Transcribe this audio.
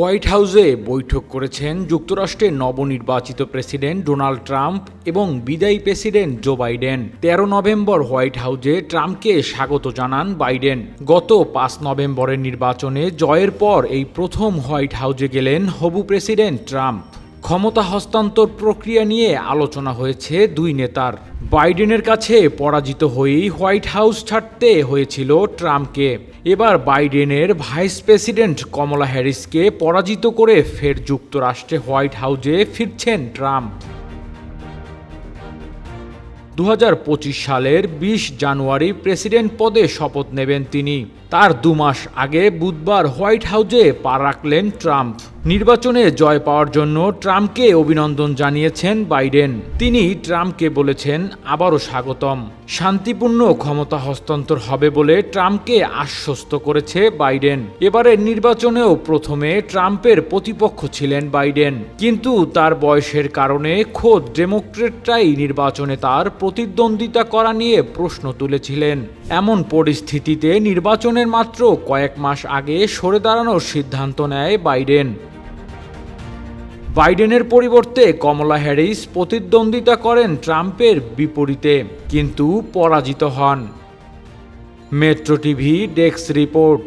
White হাউসে বৈঠক করেছেন যুক্তরাষ্ট্রের নবনির্বাচিত প্রেসিডেন্ট ডোনাল্ড ট্রাম্প এবং বিদায়ী প্রেসিডেন্ট জো বাইডেন। তেরো নভেম্বর হোয়াইট হাউসে ট্রাম্পকে স্বাগত জানান বাইডেন। গত পাঁচ নভেম্বরের নির্বাচনে জয়ের পর এই প্রথম হোয়াইট হাউসে গেলেন হবু প্রেসিডেন্ট ট্রাম্প। ক্ষমতা হস্তান্তর প্রক্রিয়া নিয়ে আলোচনা হয়েছে দুই নেতার। বাইডেনের কাছে পরাজিত হয়েই হোয়াইট হাউস ছাড়তে হয়েছিল ট্রাম্পকে। এবার বাইডেনের ভাইস প্রেসিডেন্ট কমলা হ্যারিসকে পরাজিত করে ফের যুক্তরাষ্ট্রে হোয়াইট হাউসে ফিরছেন ট্রাম্প। দু হাজার পঁচিশ সালের ২০ জানুয়ারি প্রেসিডেন্ট পদে শপথ নেবেন তিনি। তার দু মাস আগে বুধবার হোয়াইট হাউজে পা রাখলেন ট্রাম্প। নির্বাচনে জয় পাওয়ার জন্য ট্রাম্পকে অভিনন্দন জানিয়েছেন বাইডেন। তিনি ট্রাম্পকে বলেছেন, আবারও স্বাগতম। শান্তিপূর্ণ ক্ষমতা হস্তান্তর হবে বলে ট্রাম্পকে আশ্বস্ত করেছে বাইডেন। এবারের নির্বাচনেও প্রথমে ট্রাম্পের প্রতিপক্ষ ছিলেন বাইডেন। কিন্তু তার বয়সের কারণে খোদ ডেমোক্রেটরাই নির্বাচনে তার প্রতিদ্বন্দ্বিতা করা নিয়ে প্রশ্ন তুলেছিলেন। এমন পরিস্থিতিতে নির্বাচনের মাত্র কয়েক মাস আগে সরে দাঁড়ানোর সিদ্ধান্ত নেয় বাইডেন। বাইডেনের পরিবর্তে কমলা হ্যারিস প্রতিদ্বন্দ্বিতা করেন ট্রাম্পের বিপরীতে, কিন্তু পরাজিত হন। Metro TV desk report.